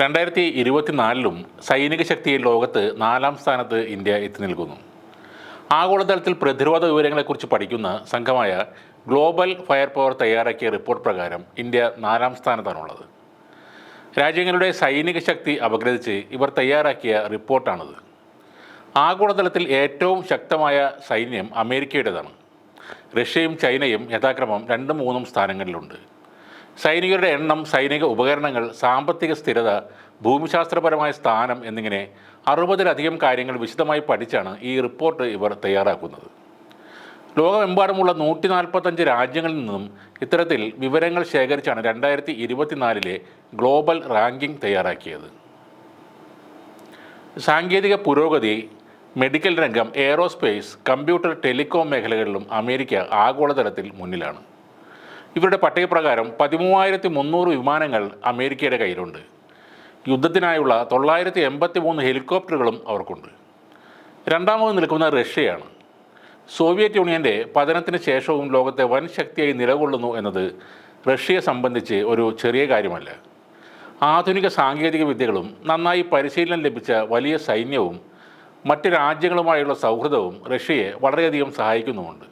രണ്ടായിരത്തി ഇരുപത്തിനാലിലും സൈനിക ശക്തിയിൽ ലോകത്ത് നാലാം സ്ഥാനത്ത് ഇന്ത്യ എത്തി നിൽക്കുന്നു. ആഗോളതലത്തിൽ പ്രതിരോധ വിവരങ്ങളെക്കുറിച്ച് പഠിക്കുന്ന സംഘമായ ഗ്ലോബൽ ഫയർ പവർ തയ്യാറാക്കിയ റിപ്പോർട്ട് പ്രകാരം ഇന്ത്യ നാലാം സ്ഥാനത്താണുള്ളത്. രാജ്യങ്ങളുടെ സൈനിക ശക്തി അപഗ്രഥിച്ച് ഇവർ തയ്യാറാക്കിയ റിപ്പോർട്ടാണിത്. ആഗോളതലത്തിൽ ഏറ്റവും ശക്തമായ സൈന്യം അമേരിക്കയുടേതാണ്. റഷ്യയും ചൈനയും യഥാക്രമം രണ്ടും മൂന്നും സ്ഥാനങ്ങളിലുണ്ട്. സൈനികരുടെ എണ്ണം സൈനിക ഉപകരണങ്ങൾ സാമ്പത്തിക സ്ഥിരത ഭൂമിശാസ്ത്രപരമായ സ്ഥാനം എന്നിങ്ങനെ അറുപതിലധികം കാര്യങ്ങൾ വിശദമായി പഠിച്ചാണ് ഈ റിപ്പോർട്ട് ഇവർ തയ്യാറാക്കുന്നത്. ലോകമെമ്പാടുമുള്ള നൂറ്റി നാൽപ്പത്തഞ്ച് രാജ്യങ്ങളിൽ നിന്നും ഇത്തരത്തിൽ വിവരങ്ങൾ ശേഖരിച്ചാണ് രണ്ടായിരത്തി ഇരുപത്തിനാലിലെ ഗ്ലോബൽ റാങ്കിംഗ് തയ്യാറാക്കിയത്. സാങ്കേതിക പുരോഗതി മെഡിക്കൽ രംഗം എയറോസ്പേസ് കമ്പ്യൂട്ടർ ടെലികോം മേഖലകളിലും അമേരിക്ക ആഗോളതലത്തിൽ മുന്നിലാണ്. ഇവരുടെ പട്ടികപ്രകാരം പതിമൂവായിരത്തി മുന്നൂറ് വിമാനങ്ങൾ അമേരിക്കയുടെ കയ്യിലുണ്ട്. യുദ്ധത്തിനായുള്ള തൊള്ളായിരത്തി എൺപത്തി മൂന്ന് ഹെലികോപ്റ്ററുകളും അവർക്കുണ്ട്. രണ്ടാമത് നിൽക്കുന്ന റഷ്യയാണ്. സോവിയറ്റ് യൂണിയന്റെ പതനത്തിന് ശേഷവും ലോകത്തെ വൻ ശക്തിയായി നിലകൊള്ളുന്നു എന്നത് റഷ്യയെ സംബന്ധിച്ച് ഒരു ചെറിയ കാര്യമല്ല. ആധുനിക സാങ്കേതിക വിദ്യകളും നന്നായി പരിശീലനം ലഭിച്ച വലിയ സൈന്യവും മറ്റ് രാജ്യങ്ങളുമായുള്ള സൗഹൃദവും റഷ്യയെ വളരെയധികം സഹായിക്കുന്നുമുണ്ട്.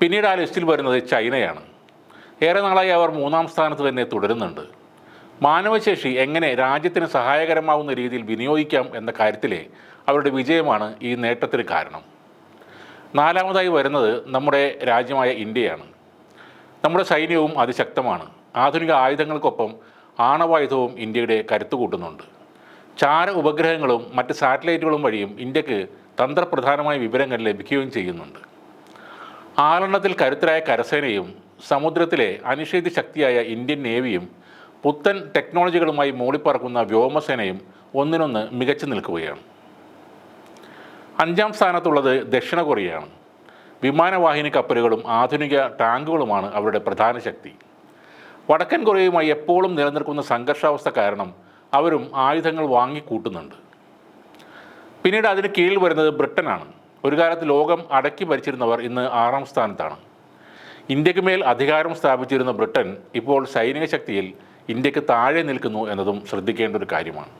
പിന്നീട് ആ ലിസ്റ്റിൽ വരുന്നത് ചൈനയാണ്. ഏറെ നാളായി അവർ മൂന്നാം സ്ഥാനത്ത് തന്നെ തുടരുന്നുണ്ട്. മാനവശേഷി എങ്ങനെ രാജ്യത്തിന് സഹായകരമാവുന്ന രീതിയിൽ വിനിയോഗിക്കാം എന്ന കാര്യത്തിലെ അവരുടെ വിജയമാണ് ഈ നേട്ടത്തിന് കാരണം. നാലാമതായി വരുന്നത് നമ്മുടെ രാജ്യമായ ഇന്ത്യയാണ്. നമ്മുടെ സൈന്യവും അതിശക്തമാണ്. ആധുനിക ആയുധങ്ങൾക്കൊപ്പം ആണവായുധവും ഇന്ത്യയുടെ കരുത്തു കൂട്ടുന്നുണ്ട്. ചാര ഉപഗ്രഹങ്ങളും മറ്റ് സാറ്റലൈറ്റുകളും വഴിയും ഇന്ത്യയ്ക്ക് തന്ത്രപ്രധാനമായ വിവരങ്ങൾ ലഭിക്കുകയും ചെയ്യുന്നുണ്ട്. ആറെണ്ണത്തിൽ കരുത്തരായ കരസേനയും സമുദ്രത്തിലെ അനിഷേധ്യ ശക്തിയായ ഇന്ത്യൻ നേവിയും പുത്തൻ ടെക്നോളജികളുമായി മൂളിപ്പറക്കുന്ന വ്യോമസേനയും ഒന്നിനൊന്ന് മികച്ചു നിൽക്കുകയാണ്. അഞ്ചാം സ്ഥാനത്തുള്ളത് ദക്ഷിണ കൊറിയയാണ്. വിമാനവാഹിനി കപ്പലുകളും ആധുനിക ടാങ്കുകളുമാണ് അവരുടെ പ്രധാന ശക്തി. വടക്കൻ കൊറിയയുമായി എപ്പോഴും നിലനിൽക്കുന്ന സംഘർഷാവസ്ഥ കാരണം അവരും ആയുധങ്ങൾ വാങ്ങിക്കൂട്ടുന്നുണ്ട്. പിന്നീട് അതിന് കീഴിൽ വരുന്നത് ബ്രിട്ടനാണ്. ഒരു കാലത്ത് ലോകം അടക്കി ഭരിച്ചിരുന്നവർ ഇന്ന് ആറാം സ്ഥാനത്താണ്. ഇന്ത്യയ്ക്ക് മേൽ അധികാരം സ്ഥാപിച്ചിരുന്ന ബ്രിട്ടൻ ഇപ്പോൾ സൈനിക ശക്തിയിൽ ഇന്ത്യയ്ക്ക് താഴെ നിൽക്കുന്നു എന്നതും ശ്രദ്ധിക്കേണ്ട ഒരു കാര്യമാണ്.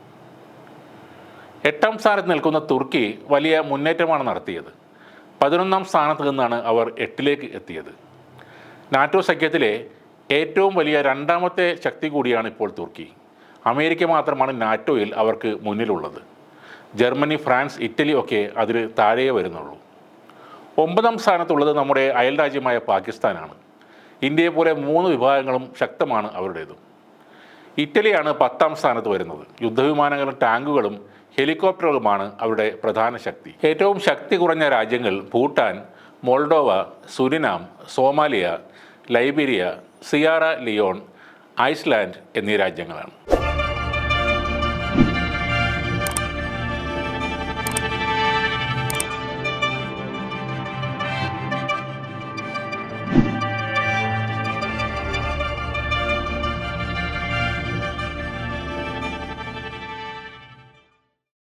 എട്ടാം സ്ഥാനത്ത് നിൽക്കുന്ന തുർക്കി വലിയ മുന്നേറ്റമാണ് നടത്തിയത്. പതിനൊന്നാം സ്ഥാനത്ത് നിന്നാണ് അവർ എട്ടിലേക്ക് എത്തിയത്. നാറ്റോ സഖ്യത്തിലെ ഏറ്റവും വലിയ രണ്ടാമത്തെ ശക്തി കൂടിയാണ് ഇപ്പോൾ തുർക്കി. അമേരിക്ക മാത്രമാണ് നാറ്റോയിൽ അവർക്ക് മുന്നിലുള്ളത്. ജർമ്മനി ഫ്രാൻസ് ഇറ്റലി ഒക്കെ അതിൽ താഴെ വരുന്നുള്ളൂ. ഒമ്പതാം സ്ഥാനത്തുള്ളത് നമ്മുടെ അയൽ രാജ്യമായ പാകിസ്ഥാനാണ്. ഇന്ത്യയെ പോലെ മൂന്ന് വിഭാഗങ്ങളും ശക്തമാണ് അവരുടേതും. ഇറ്റലിയാണ് പത്താം സ്ഥാനത്ത് വരുന്നത്. യുദ്ധവിമാനങ്ങളും ടാങ്കുകളും ഹെലികോപ്റ്ററുകളുമാണ് അവരുടെ പ്രധാന ശക്തി. ഏറ്റവും ശക്തി കുറഞ്ഞ രാജ്യങ്ങൾ Bhutan Moldova Suriname Somalia Liberia Sierra Leone Iceland എന്നീ രാജ്യങ്ങളാണ്.